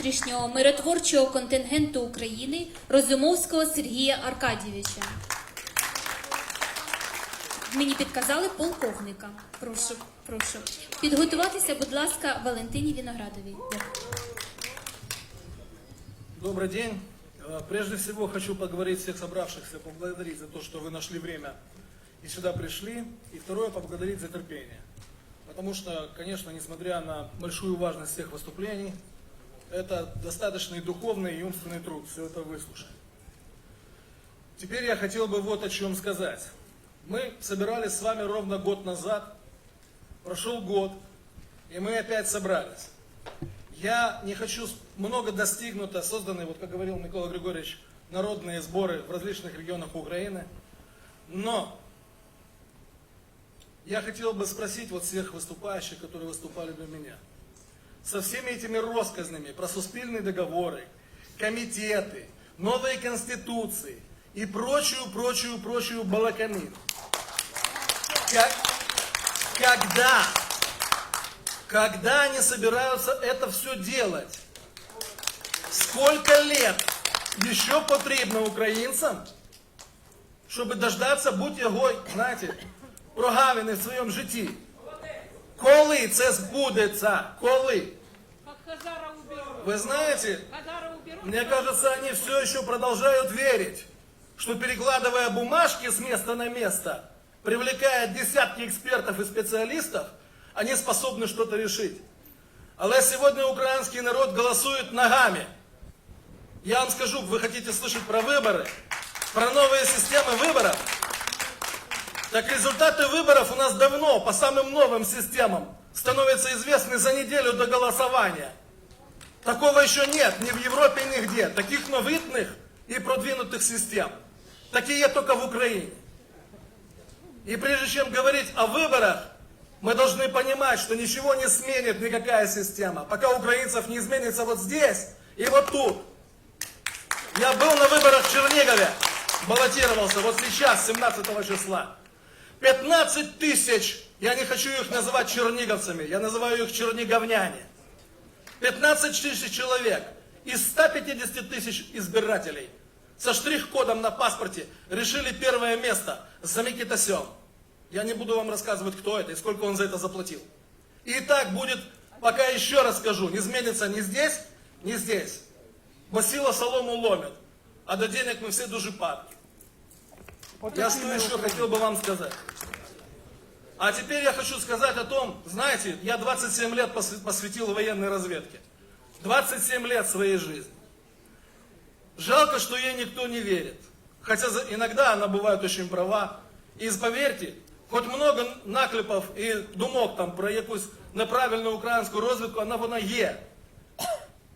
внутрішнього миротворчого контингенту України Розумовського Сергія Аркадійовича. Мені підказали полковника. Прошу, прошу. Підготуватися, будь ласка, Валентині Віноградовій. Дякую. Добрый день. Э, Прежде всего хочу поговорить всех собравшихся, поблагодарить за то, что вы нашли время и сюда пришли. И второе, поблагодарить за терпение. Потому что, конечно, несмотря на большую важность всех выступлений, это достаточно и духовный, и умственный труд все это выслушать. Теперь я хотел бы вот о чем сказать. Мы собирались с вами ровно год назад, прошел год, и мы опять собрались. Я не хочу, много достигнуто, созданы, вот как говорил Микола Григорьевич, народные сборы в различных регионах Украины. Но я хотел бы спросить вот всех выступающих, которые выступали до меня Со всеми этими россказнями про суспильные договоры, комитеты, новые конституции и прочую, прочую, прочую балаканину. Как- когда когда они собираются это все делать? Сколько лет еще потрібно українцям, щоб дождатися будь-якого, знаєте, прогавини в своєму житті? Коли це збудеться? Коли? Вы знаете, мне кажется, они все еще продолжают верить, что перекладывая бумажки с места на место, привлекая десятки экспертов и специалистов, они способны что-то решить. Але сьогодні український народ голосует ногами. Я вам скажу, вы хотите слышать про выборы, про новые системы выборов? Так результаты выборов у нас давно по самым новым системам становятся известны за неделю до голосования. Такого еще нет ни в Европе, нигде. Таких новитных и продвинутых систем. Такие только в Украине. И прежде чем говорить о выборах, мы должны понимать, что ничего не сменит никакая система, пока украинцев не изменится вот здесь и вот тут. Я был на выборах в Чернигове, баллотировался вот сейчас, 17 числа. 15 тысяч, я не хочу их называть черниговцами, я называю их черниговняне. 15 тысяч человек из 150 тысяч избирателей со штрих-кодом на паспорте решили первое место за Микитасем. Я не буду вам рассказывать, кто это и сколько он за это заплатил. И так будет, пока еще раз скажу, не изменится ни здесь, ни здесь. Бо сила солому ломит, а до денег мы все дуже падки. Я что еще хотел бы вам сказать? А теперь я хочу сказать о том, знаете, я 27 лет посвя- посвятил военной разведке. 27 лет своей жизни. Жалко, что ей никто не верит. Хотя за- иногда она бывает очень права. И поверьте, хоть много наклепов і думок там про якусь неправильну українську розвідку, вона вона є.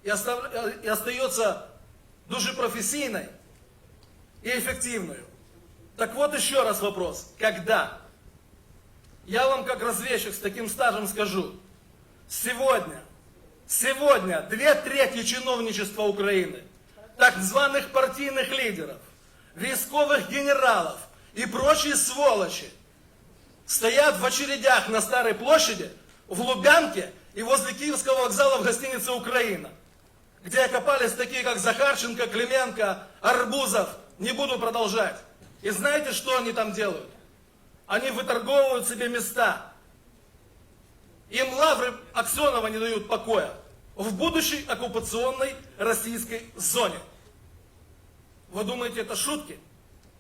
І, остав- і остається дуже професійною и эффективную. Так вот еще раз вопрос. Когда? Я вам как разведчик с таким стажем скажу. Сегодня, сегодня две трети чиновничества Украины, так званых партийных лидеров, військовых генералов и прочие сволочи стоят в очередях на Старой площади, в Лубянке и возле Киевского вокзала в гостинице «Украина», где окопались такие, как Захарченко, Клименко, Арбузов. Не буду продолжать. И знаете, что они там делают? Они выторговывают себе места. Им лавры Аксенова не дают покоя в будущей оккупационной российской зоне. Вы думаете, это шутки?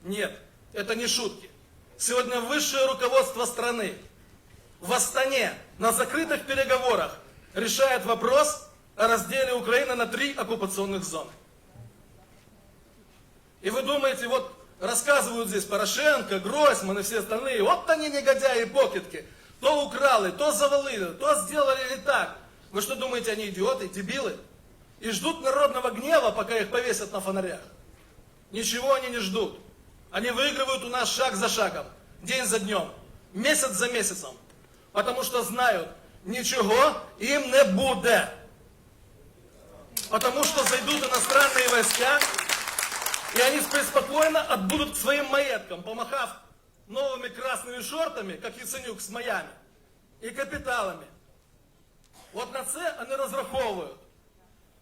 Нет, это не шутки. Сегодня высшее руководство страны в Астане на закрытых переговорах решает вопрос о разделе Украины на три оккупационных зоны. И вы думаете, вот рассказывают здесь Порошенко, Гройсман и все остальные, вот они негодяи и покидки. То украли, то завалили, то сделали не так. Вы что думаете, они идиоты, дебилы? И ждут народного гнева, пока их повесят на фонарях. Ничего они не ждут. Они выигрывают у нас шаг за шагом, день за днем, месяц за месяцем. Потому что знают, ничего им не будет. Потому что зайдут иностранные войска, и они преспокойно отбудут к своим маєткам, помахав новыми красными шортами, как Яценюк с Майами, и капиталами. Вот на це вони розраховують.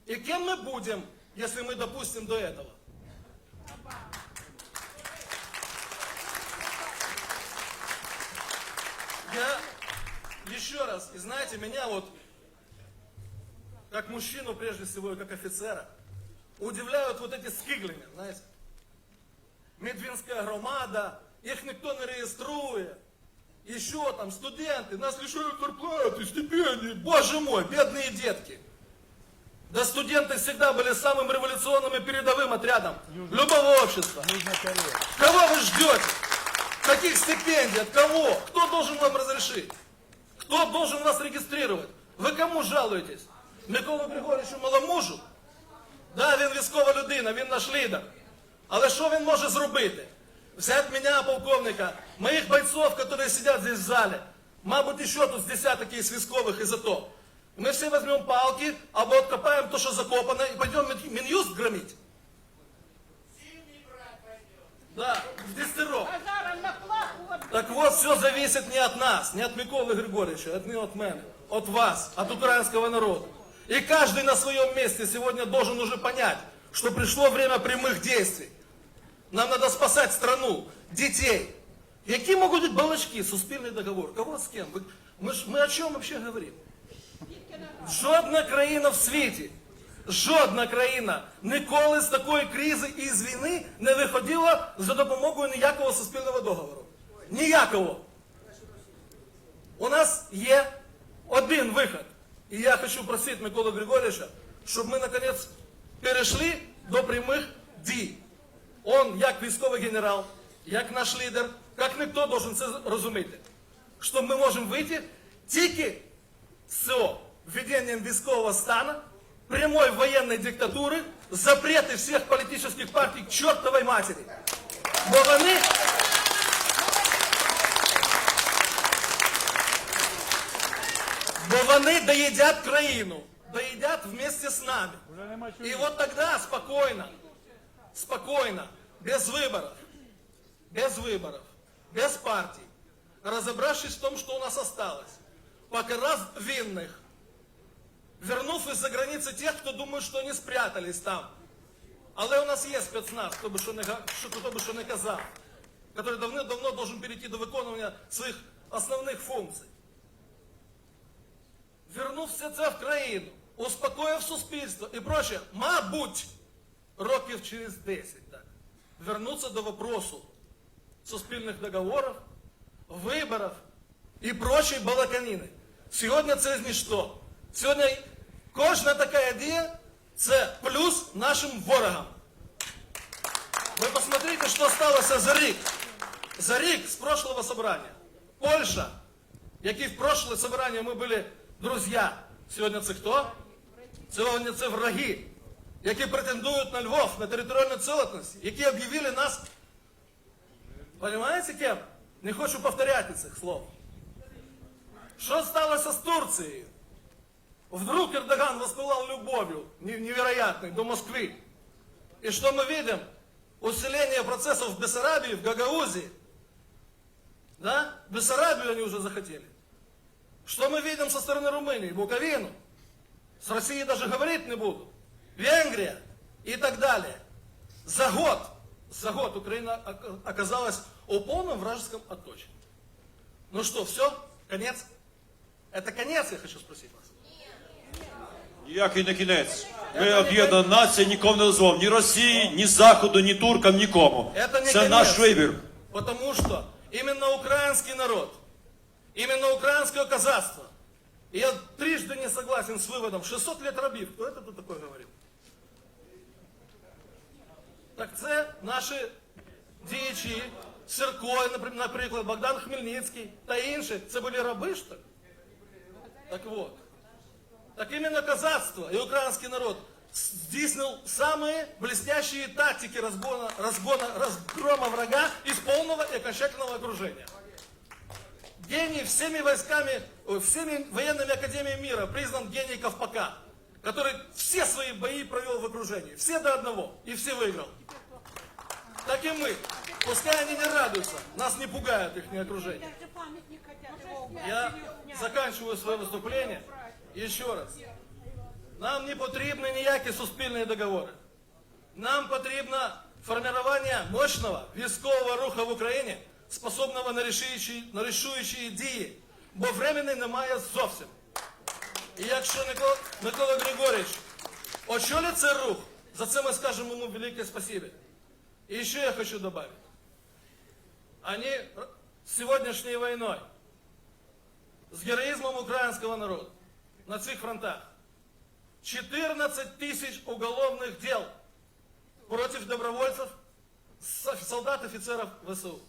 И кем мы будем, если мы допустим до этого? Я еще раз, и знаете, меня вот, как мужчину прежде всего, и как офицера, удивляют вот эти скиглення, знаете. Медвинская громада, их никто не реєструє. Еще там студенты, нас лишают зарплаты, стипендий. Боже мой, бедные детки. Да студенты всегда были самым революционным и передовым отрядом любого общества. Кого вы ждете? Каких стипендий? От кого? Кто должен вам разрешить? Кто должен вас регистрировать? Ви кому жалуєтесь? Миколу Григорьовичу Маломужу? Да, він військова людина, він наш лідер. Але що він може зробити? Взять меня, полковника, моих бойцов, которые сидят здесь в зале, мабуть, еще тут с десяток есть військовых из АТО. Мы все возьмем палки, або откопаем то, что закопано, и пойдем Мин- Минюст громить. Да, в Дестеров. Хазаром на плаху вот Так вот, все зависит не от нас, не от Миколы Григорьевича, от не от мене, от вас, от украинского народа. И каждый на своем месте сегодня должен уже понять, что пришло время прямых действий. Нам надо спасать страну, детей. Які можуть бути балачки, суспільний договор? Кого ким? Ви- Ми, ж, ми о чому вообще говоримо? Жодна країна в світі, жодна країна ніколи з такої кризи і з війни не виходила за допомогою ніякого суспільного договору. Ніякого. У нас є один вихід. І я хочу просити Миколу Григорьовича, щоб ми наконець перейшли до прямих дій. Он, як військовий генерал, як наш лідер, як ніхто должен це розуміти. Що ми можемо вийти тільки з введением військового стану, прямой военной диктатури, запрети всіх політичних партій к чортовой матері. Бо вони Бо вони доїдять країну, доїдять вместе з нами. І от тогда спокойно, спокойно, без выборов, без выборов, без партий, разобравшись в том, что у нас осталось, покарав винных, вернув из-за границы тех, кто думает, что они спрятались там. Але у нас є спецназ, хто би що не, га- що- хто би що не казав, який давно-давно должен перейти до виконування своїх основних функцій. Вернув все це в країну, успокоїв суспільство і проще, мабуть, років через 10, так, вернуться до вопросу суспільних договорів, виборів і прочої балаканини. Сьогодні це ніщо. Сьогодні кожна така ідея це плюс нашим ворогам. Ви посмотрите, що сталося за рік. За рік з прошлого собрання. Польща, які в прошлое собрание ми були друзі. Сьогодні це хто? Сьогодні це враги, які претендують на Львов, на територіальну цілісність, які об'явили нас. Понимаете кем? Не хочу повторяти цих слов. Що сталося з Турцією? Вдруг Эрдоган воспылал любовью не- невероятной до Москвы. И что мы видим? Усиление процессов в Бессарабии, в Гагаузии. Да? Бессарабию они уже захотели. Что мы видим со стороны Румынии? Буковину. С Россией даже говорить не буду. Венгрия и так далее. За год, за год Украина ока- оказалась у полном вражеском отточении. Ну что, все? Конец? Это конец, я хочу спросить вас. Ніякий не кінець. Ми об'єднана нація нікому не дозволимо. Ні Росії, ні Заходу, ні туркам, нікому. Это не Це конец. наш вибір. Потому что именно украинский народ, именно украинское казахство, и я трижды не согласен с выводом, 600 лет рабів, кто это тут такое говорил? Так це наші діячі, Сірко, напри- наприклад, Богдан Хмельницький та інші, це були раби, що ли? Так вот. Так именно казацтво и украинский народ здійснил самые блестящие тактики разгона, разгона, разгрома врага из полного и окончательного окружения. Гений всеми войсками, ой, всеми военными академиями мира признан гений Ковпака, который все свои бои провел в окружении. Все до одного. И все выиграл. Так и мы. Пускай они не радуются, нас не пугает их окружение. даже памятник хотят его убрать. Я заканчиваю свое выступление. Еще раз. Нам не потрібні ніякі суспільні договори. Нам потрібно формування мощного військового руху в Україні, Способного на рішуючі, на рішуючі дії, бо времени немає зовсім. І якщо Микола, Микола Григорьевич очолить цей рух, за це ми скажемо йому велике спасибо. И еще я хочу добавить. Они сегодняшней войной с героизмом украинского народа на цих фронтах 14 тысяч уголовных дел против добровольцев, солдат, офицеров ВСУ.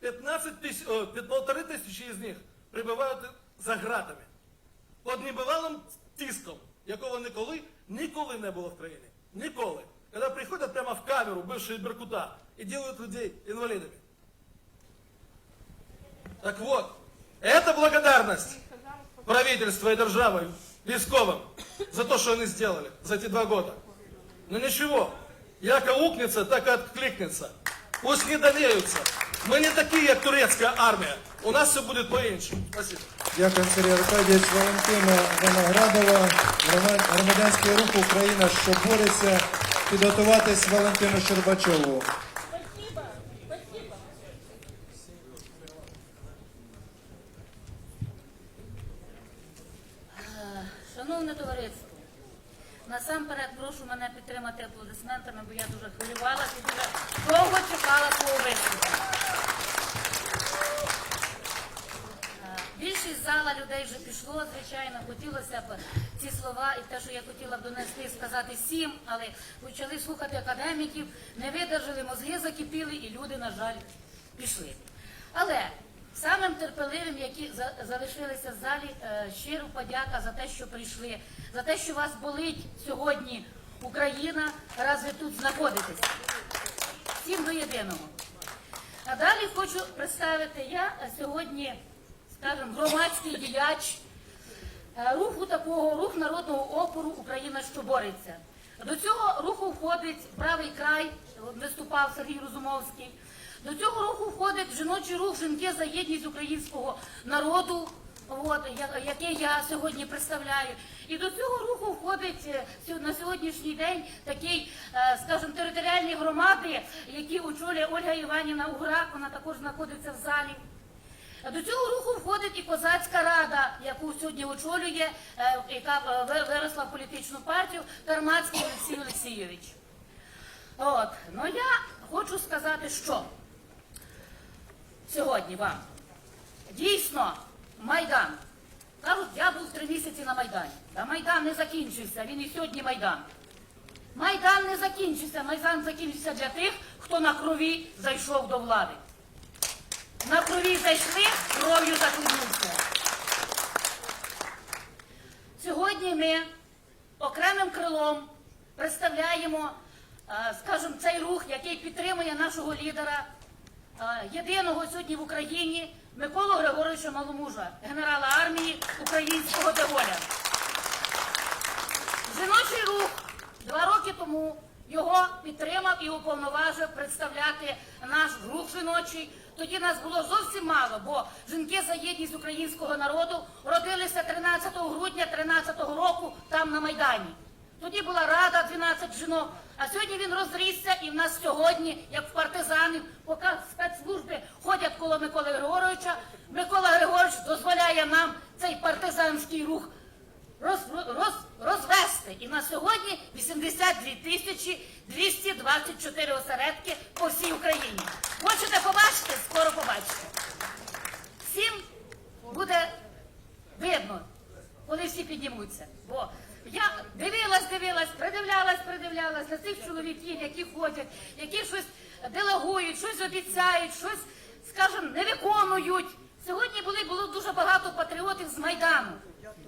15 тысяч, о, пи- полторы тисячі из них прибувають за гратами. Під небивалим тиском, якого ніколи, ніколи не було в країні. Ніколи. Когда приходят прямо в камеру бывшие Беркута и делают людей инвалидами. Так вот, это благодарность правительства и державы військовым за то, что они сделали за эти два года. Но ничего, як аукнется, так и откликнется. Пусть не долеются. Мы не такие, как турецкая армия. У нас все будет по-іншому. Дякую, Сергій Аркадійович. Валентина Виноградова, громадянський рух Україна, що бореться, підготуватись Валентину Щербачову. Спасибо, спасибо. Шановне товариство, насамперед прошу мене підтримати аплодисментами, бо я дуже хвилювалася і дуже довго чекала свого виступу. Е, Більшість зала людей вже пішло, звичайно, хотілося б ці слова і те, що я хотіла б донести, сказати всім, але почали слухати академіків, не видержали, мозги закипіли, і люди, на жаль, пішли. Але самим терпеливим, які за- залишилися в залі, е, щиро подяка за те, що прийшли, за те, що вас болить сьогодні Україна, раз ви тут знаходитесь. Всім до єдиного. А далі хочу представити я сьогодні, скажімо, громадський діяч е, руху такого, рух народного опору Україна, що бореться. До цього руху входить правий край, виступав Сергій Розумовський. До цього руху входить жіночий рух жінки за єдність українського народу, от, який я сьогодні представляю. І до цього руху входить е, на сьогоднішній день такий, е, скажімо, територіальні громади, які очолює Ольга Іванівна Уграк, вона також знаходиться в залі. До цього руху входить і козацька рада, яку сьогодні очолює, е, яка е, виросла в політичну партію Кармацький Олексій Олексійович. От, ну я хочу сказати, що сьогодні вам дійсно Майдан. Кажуть, я був три місяці на Майдані. Та Майдан не закінчився, він і сьогодні Майдан. Майдан не закінчився, Майдан закінчився для тих, хто на крові зайшов до влади. На крові зайшли, кров'ю захлинувся. Сьогодні ми окремим крилом представляємо, е, скажімо, цей рух, який підтримує нашого лідера, е, єдиного сьогодні в Україні Миколу Григоровича Маломужа, генерала армії українського Деголя. Жіночий рух два роки тому його підтримав і уповноважив представляти наш рух жіночий. Тоді нас було зовсім мало, бо жінки за єдність українського народу родилися 13 грудня 13 року там на Майдані. Тоді була рада 12 жінок, а сьогодні він розрісся, і в нас сьогодні, як в партизанів, поки спецслужби ходять коло Миколи Григоровича, Микола Григорович дозволяє нам цей партизанський рух роз, роз, розвести. І на сьогодні 82 тисячі 224 осередки по всій Україні. Хочете побачити? Скоро побачите. Всім буде видно, коли всі піднімуться. Бо я дивилась, дивилась, придивлялась, придивлялась на цих чоловіків, які ходять, які щось делегують, щось обіцяють, щось, скажімо, не виконують. Сьогодні були було дуже багато патріотів з Майдану.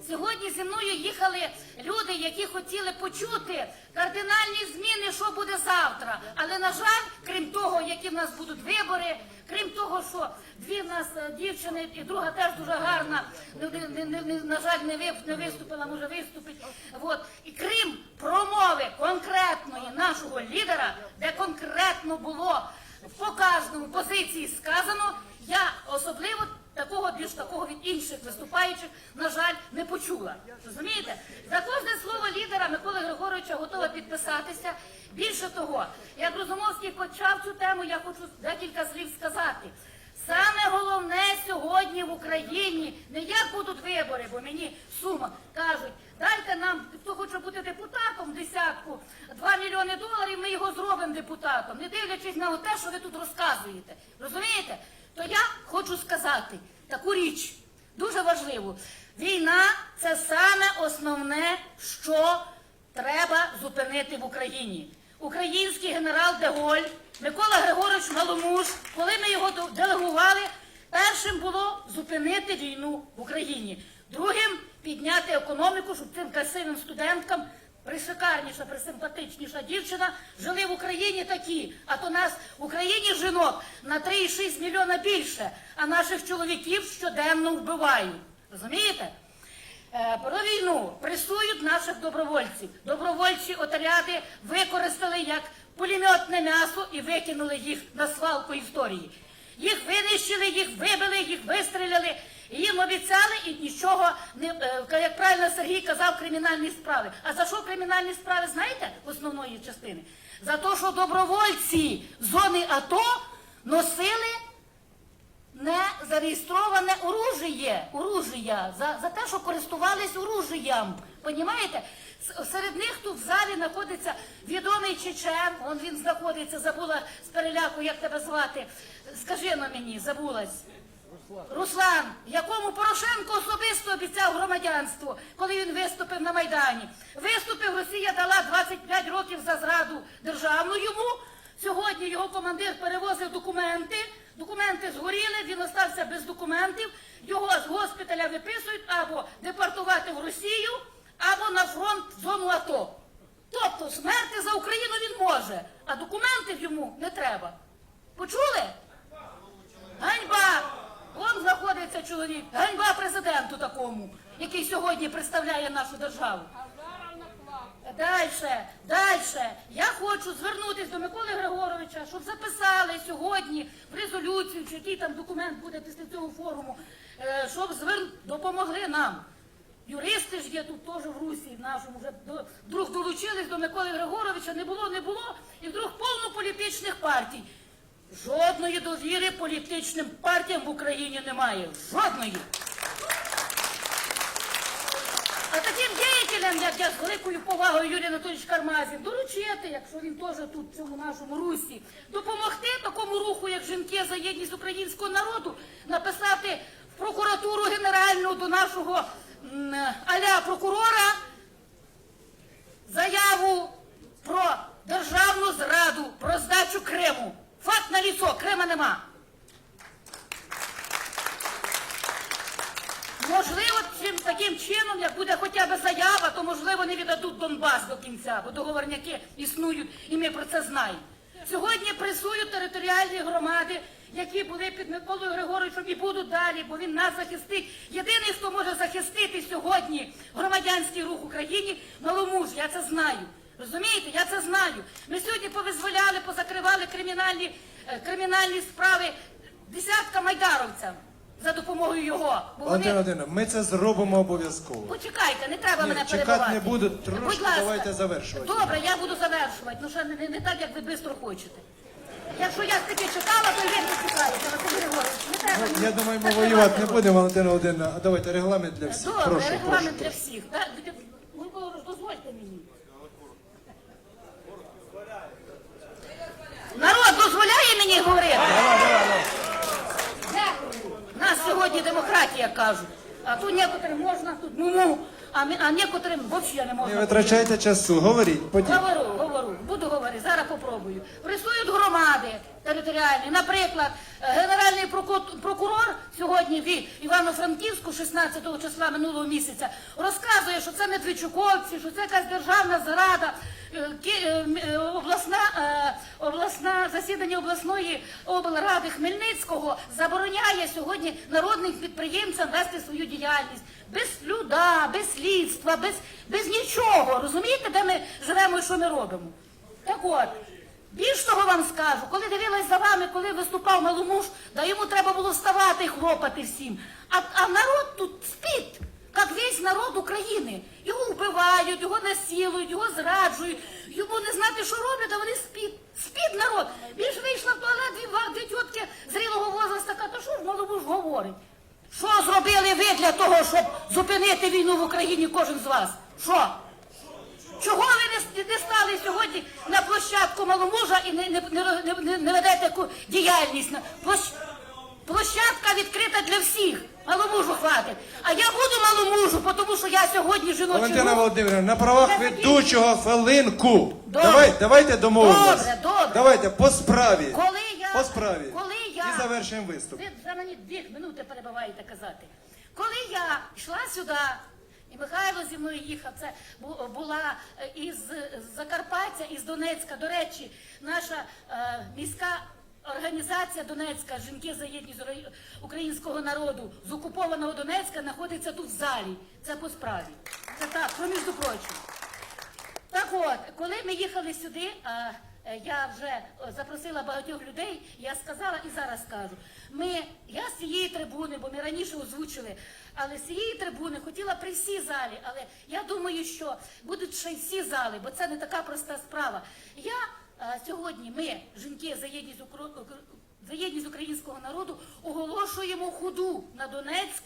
Сьогодні зі мною їхали люди, які хотіли почути кардинальні зміни, що буде завтра. Але на жаль, крім того, які в нас будуть вибори, крім того, що дві в нас е, дівчини і друга теж дуже гарна, не- на жаль, не вип- не виступила, може виступить. От і крім промови конкретної нашого лідера, де конкретно було в показаному позиції сказано, я особливо такого більш такого від інших виступаючих, на жаль, не почула. Розумієте? За кожне слово лідера Миколи Григоровича готова підписатися. Більше того, як Розумовський почав цю тему, я хочу декілька слів сказати. Саме головне сьогодні в Україні не як будуть вибори, бо мені сума кажуть, дайте нам, хто хоче бути депутатом, десятку, 2 мільйони доларів, ми його зробимо депутатом, не дивлячись на те, що ви тут розказуєте. Розумієте? То я хочу сказати таку річ, дуже важливу. Війна це саме основне, що треба зупинити в Україні. Український генерал Деголь, Микола Григорович Маломуж, коли ми його до- делегували, першим було зупинити війну в Україні. Другим підняти економіку, щоб цим красивим студенткам пришикарніша, присимпатичніша жили в Україні такі. А то нас в Україні жінок на 3,6 мільйона більше, а наших чоловіків щоденно вбивають. Розумієте? Е, Про війну пресують наших добровольців. Добровольчі отряди використали як пулеметне м'ясо і викинули їх на свалку історії. Їх винищили, їх вибили, їх вистріляли. Їм обіцяли і нічого не е, як правильно Сергій казав, кримінальні справи. А за що кримінальні справи знаєте основної частини? За те, що добровольці зони АТО носили не зареєстроване оружіє, оружія, за, за те, що користувались оружієм. Понімаєте? Серед них тут в залі знаходиться відомий чечен, он він знаходиться, забула з переляку, як тебе звати. Скажи на мені, забулась. Руслан, якому Порошенко особисто обіцяв громадянство, коли він виступив на Майдані. Виступив, Росія дала 25 років за зраду державну йому. Сьогодні його командир перевозив документи. Документи згоріли, він остався без документів. Його з госпіталя виписують або депортувати в Росію, або на фронт в зону АТО. Тобто смерти за Україну він може, а документів йому не треба. Почули? Ганьба! Вон знаходиться чоловік. Ганьба президенту такому, який сьогодні представляє нашу державу. Дальше, дальше. Я хочу звернутися до Миколи Григоровича, щоб записали сьогодні в резолюцію, чи який там документ буде після цього форуму, е, щоб звер... допомогли нам. Юристи ж є тут теж в Русі в нашому вже до... вдруг долучились до Миколи Григоровича, не було, не було, і вдруг повно політичних партій. Жодної довіри політичним партіям в Україні немає. Жодної. А таким діятелям, як я з великою повагою Юрій Анатолійович Кармазін, доручити, якщо він теж тут в цьому нашому русі, допомогти такому руху, як жінки за єдність українського народу, написати в прокуратуру генеральну до нашого аля прокурора заяву про державну зраду, про здачу Криму. Факт на ліцо, Крима нема. Можливо, цим таким чином, як буде хоча б заява, то можливо не віддадуть Донбас до кінця, бо договорняки існують, і ми про це знаємо. Сьогодні пресують територіальні громади, які були під Миколою Григоровичем і будуть далі, бо він нас захистить. Єдиний, хто може захистити сьогодні громадянський рух в Україні, маломуж, я це знаю. Розумієте, я це знаю. Ми сьогодні повизволяли, позакривали кримінальні, е, кримінальні справи десятка майдаровцям за допомогою його. Бо Валентина вони... Володимирівна, ми це зробимо обов'язково. Почекайте, не треба Ні, мене чекати перебивати. не буду, Будь трошки ласка. давайте завершувати. Добре, я буду завершувати. Ну ще не, не, не так, як ви швидко хочете. Якщо я таки чекала, то і ви не чекаєте, Василь Григорович. Не треба Ну, мені Я думаю, ми воювати не будемо, Валентина Володимирівна. А давайте регламент для всіх. Добре, прошу, регламент прошу. для всіх. Так, дозвольте мені. Народ дозволяє мені говорити? Нас сьогодні демократія кажуть. А тут некоторим можна, тут ну, а, ми- а некоторим взагалі не Не витрачайте часу, говоріть, потім. Говорю, говорю, буду говорити, зараз попробую. Пресують громади територіальні. Наприклад, е, генеральний прокурор сьогодні в Івано-Франківську, 16 числа минулого місяця, розказує, що це Медведчуковці, що це якась державна зрада. Е, е, Обласна, обласна засідання обласної облради Хмельницького забороняє сьогодні народним підприємцям вести свою діяльність без суда, без слідства, без, без нічого. Розумієте, де ми живемо і що ми робимо? Так от, Більш того вам скажу, коли дивилась за вами, коли виступав маломуж, да йому треба було вставати і хлопати всім. А, а народ тут спить, як весь народ України. Його вбивають, його насилують, його зраджують, йому не знати, що роблять, а вони спить. Спить народ. Більш вийшла в туалет дві, дві тітки зрілого возраста, каже, що ж маломуж говорить? Що зробили ви для того, щоб зупинити війну в Україні кожен з вас? Що? Чого ви не, стали сьогодні на площадку маломужа і не, не, не, не, ведете таку діяльність? Площ, площадка відкрита для всіх. Маломужу хватить. А я буду маломужу, тому що я сьогодні жіночий Валентина рух. Володимирівна, на правах ведучого хвилинку. Добре. Давай, давайте домовимось. Добре, добре. Давайте по справі. Коли По справі. Коли я, І завершуємо виступ. Ви вже мені дві минути перебуваєте казати. Коли я йшла сюди, і Михайло зі мною їхав, це була е, із Закарпаття, із Донецька. До речі, наша е, міська організація Донецька, жінки за єдність українського народу з окупованого Донецька знаходиться тут в залі. Це по справі. Це так, про між прочим. Так от, коли ми їхали сюди, е, я вже е, запросила багатьох людей, я сказала і зараз скажу. Ми, я з цієї трибуни, бо ми раніше озвучили, але з цієї трибуни хотіла при всій залі, але я думаю, що будуть ще й всі зали, бо це не така проста справа. Я е, сьогодні, ми, жінки за єдність, за єдність українського народу, оголошуємо ходу на Донецьк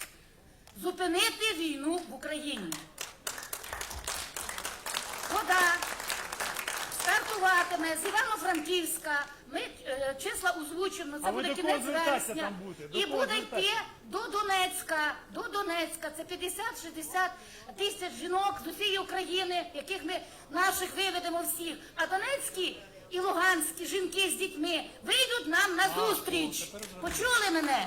зупинити війну в Україні. Вода стартуватиме з Івано-Франківська. Ми е, числа озвучимо, це А ви буде до кінець звертатися вересня. там будете? До І кого буде йти звертатися? до Донецька. До Донецька. Це 50-60 тисяч жінок з усієї України, яких ми наших виведемо всіх. А Донецькі і Луганські жінки з дітьми вийдуть нам на зустріч. Почули мене?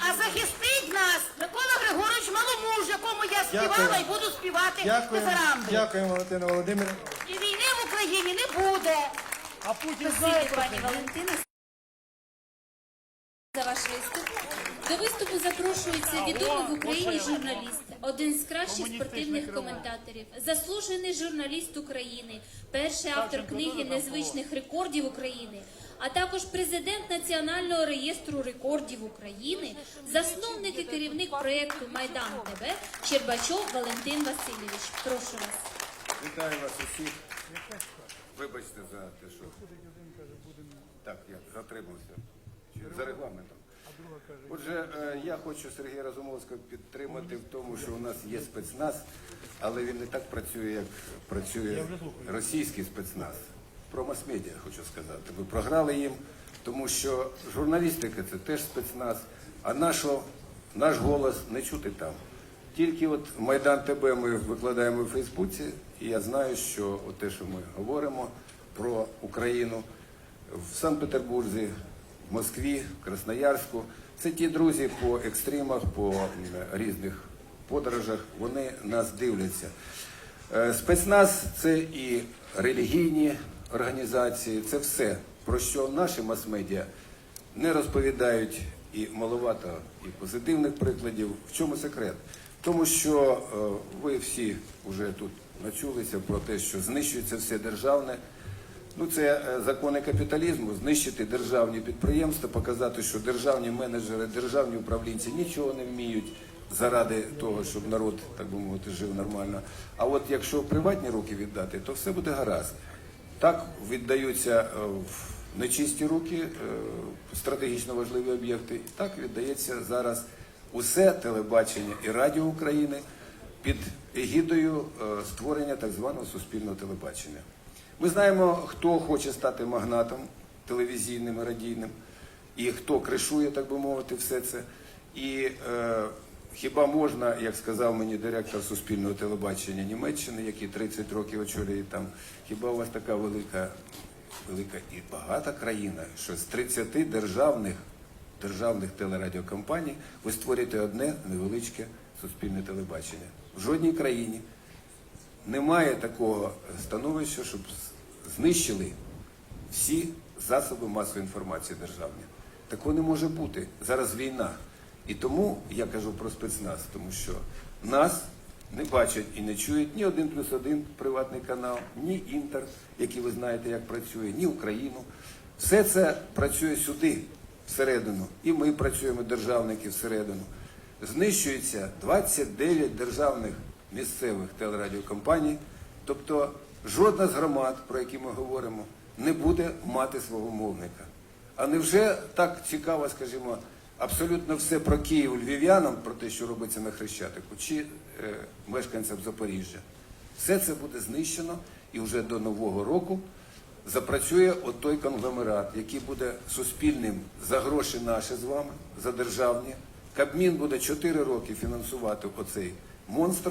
А захистить нас Микола Григорович Маломуж, якому я співала Дякую. і буду співати дифирамби. дякуємо, Валентина Володимирівна. І Україні не буде. А Путін знає про пані? Валентина. За ваш виступ. До виступу запрошується відомий в Україні журналіст, один з кращих спортивних коментаторів, заслужений журналіст України, перший автор книги незвичних рекордів України, а також президент Національного реєстру рекордів України, засновник і керівник проєкту Майдан ТВ Щербачов Валентин Васильович. Прошу вас. Вітаю вас усіх. Вибачте за те, що так, я затримався за регламентом. Отже, е, я хочу Сергія Разумовського підтримати в тому, що у нас є спецназ, але він не так працює, як працює російський спецназ. Про мас-медіа хочу сказати. Ви програли їм, тому що журналістика це теж спецназ, а нашо, наш голос не чути там. Тільки от Майдан ТБ ми викладаємо в Фейсбуці, і я знаю, що от те, що ми говоримо про Україну в Санкт-Петербурзі, в Москві, в Красноярську, це ті друзі по екстримах, по різних подорожах, вони нас дивляться. Е, Спецназ це і релігійні організації, це все, про що наші мас-медіа не розповідають і маловато і позитивних прикладів. В чому секрет? Тому що е, ви всі вже тут начулися про те, що знищується все державне. Ну, це е, закони капіталізму, знищити державні підприємства, показати, що державні менеджери, державні управлінці нічого не вміють заради того, щоб народ, так би мовити, жив нормально. А от якщо приватні руки віддати, то все буде гаразд. Так віддаються е, в нечисті руки стратегічно важливі об'єкти. Так віддається зараз усе телебачення і радіо України під егідою е, створення так званого суспільного телебачення. Ми знаємо, хто хоче стати магнатом телевізійним і радійним, і хто кришує, так би мовити, все це. І е, хіба можна, як сказав мені директор суспільного телебачення Німеччини, який 30 років очолює там, хіба у вас така велика, велика і багата країна, що з 30 державних державних телерадіокомпаній ви створюєте одне невеличке суспільне телебачення. В жодній країні немає такого становища, щоб знищили всі засоби масової інформації державні. Такого не може бути. Зараз війна. І тому я кажу про спецназ, тому що нас не бачать і не чують ні один плюс один приватний канал, ні інтер, який ви знаєте, як працює, ні Україну. Все це працює сюди, всередину. І ми працюємо, державники, всередину. Знищується 29 державних місцевих телерадіокомпаній. Тобто жодна з громад, про які ми говоримо, не буде мати свого мовника. А невже так цікаво, скажімо, абсолютно все про Київ львів'янам, про те, що робиться на Хрещатику, чи е, мешканцям Запоріжжя? Все це буде знищено і вже до Нового року запрацює от той конгломерат, який буде суспільним за гроші наші з вами, за державні. Кабмін буде 4 роки фінансувати оцей монстр,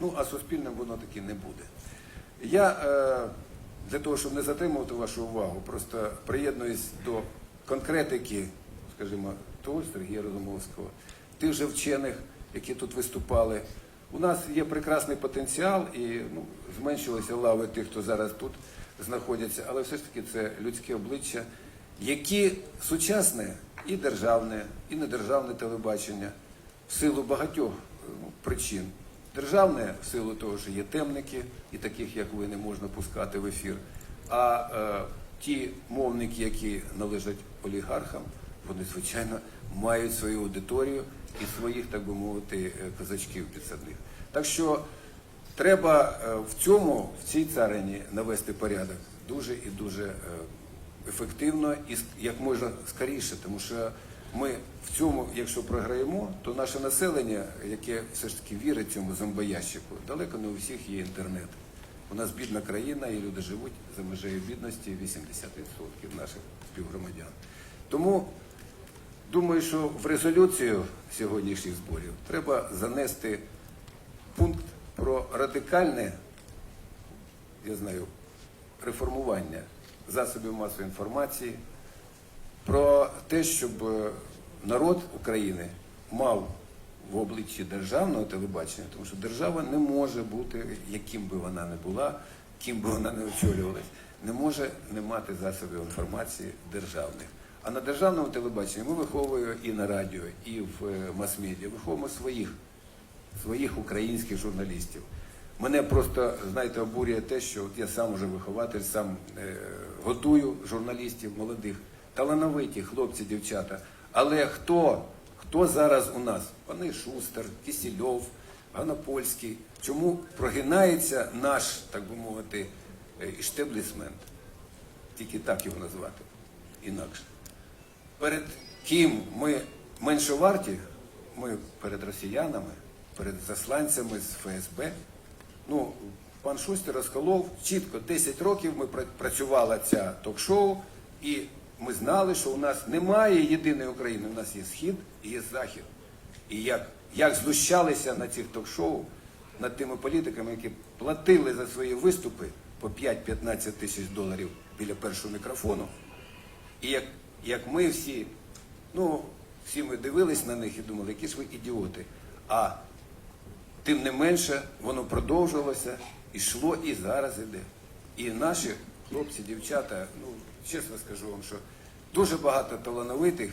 ну а суспільним воно таки не буде. Я е, для того, щоб не затримувати вашу увагу, просто приєднуюсь до конкретики, скажімо, того Сергія Розумовського, тих же вчених, які тут виступали. У нас є прекрасний потенціал і ну, зменшилися лави тих, хто зараз тут знаходяться, але все ж таки це людське обличчя, які сучасне і державне, і недержавне телебачення в силу багатьох ну, причин. Державне в силу того, що є темники, і таких, як ви, не можна пускати в ефір. А е, ті мовники, які належать олігархам, вони, звичайно, мають свою аудиторію і своїх, так би мовити, е, козачків підсадних. Так що треба е, в цьому, в цій царині навести порядок дуже і дуже е, ефективно і як можна скоріше, тому що ми в цьому, якщо програємо, то наше населення, яке все ж таки вірить цьому зомбоящику, далеко не у всіх є інтернет. У нас бідна країна, і люди живуть за межею бідності 80% наших співгромадян. Тому думаю, що в резолюцію сьогоднішніх зборів треба занести пункт про радикальне, я знаю, реформування засобів масової інформації, про те, щоб е, народ України мав в обличчі державного телебачення, тому що держава не може бути, яким би вона не була, ким би вона не очолювалась, не може не мати засобів інформації державних. А на державному телебаченні ми виховуємо і на радіо, і в е, мас-медіа, виховуємо своїх своїх українських журналістів. Мене просто, знаєте, обурює те, що от я сам уже вихователь, сам е, готую журналістів молодих, талановиті хлопці, дівчата. Але хто, хто зараз у нас? Пани Шустер, Кісільов, Ганопольський. Чому прогинається наш, так би мовити, е, іштеблісмент? Тільки так його назвати, інакше перед ким ми менше варті, ми перед росіянами, перед засланцями з ФСБ. Ну, пан Шустер розколов чітко 10 років ми працювала ця ток-шоу, і ми знали, що у нас немає єдиної України, у нас є схід і є захід. І як, як знущалися на цих ток-шоу над тими політиками, які платили за свої виступи по 5-15 тисяч доларів біля першого мікрофону. І як, як ми всі, ну, всі ми дивились на них і думали, які ж ви ідіоти. А тим не менше, воно продовжувалося, йшло і зараз іде. І наші хлопці, дівчата, ну, чесно скажу вам, що дуже багато талановитих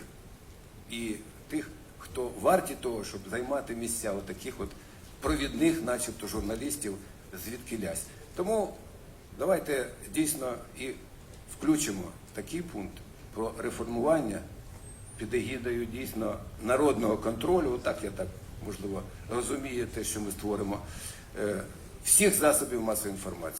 і тих, хто варті того, щоб займати місця от таких от провідних, начебто, журналістів звідки лясь. Тому давайте дійсно і включимо такий пункт про реформування під егідою дійсно народного контролю, отак я так можливо розуміє те, що ми створимо, е, всіх засобів масової інформації.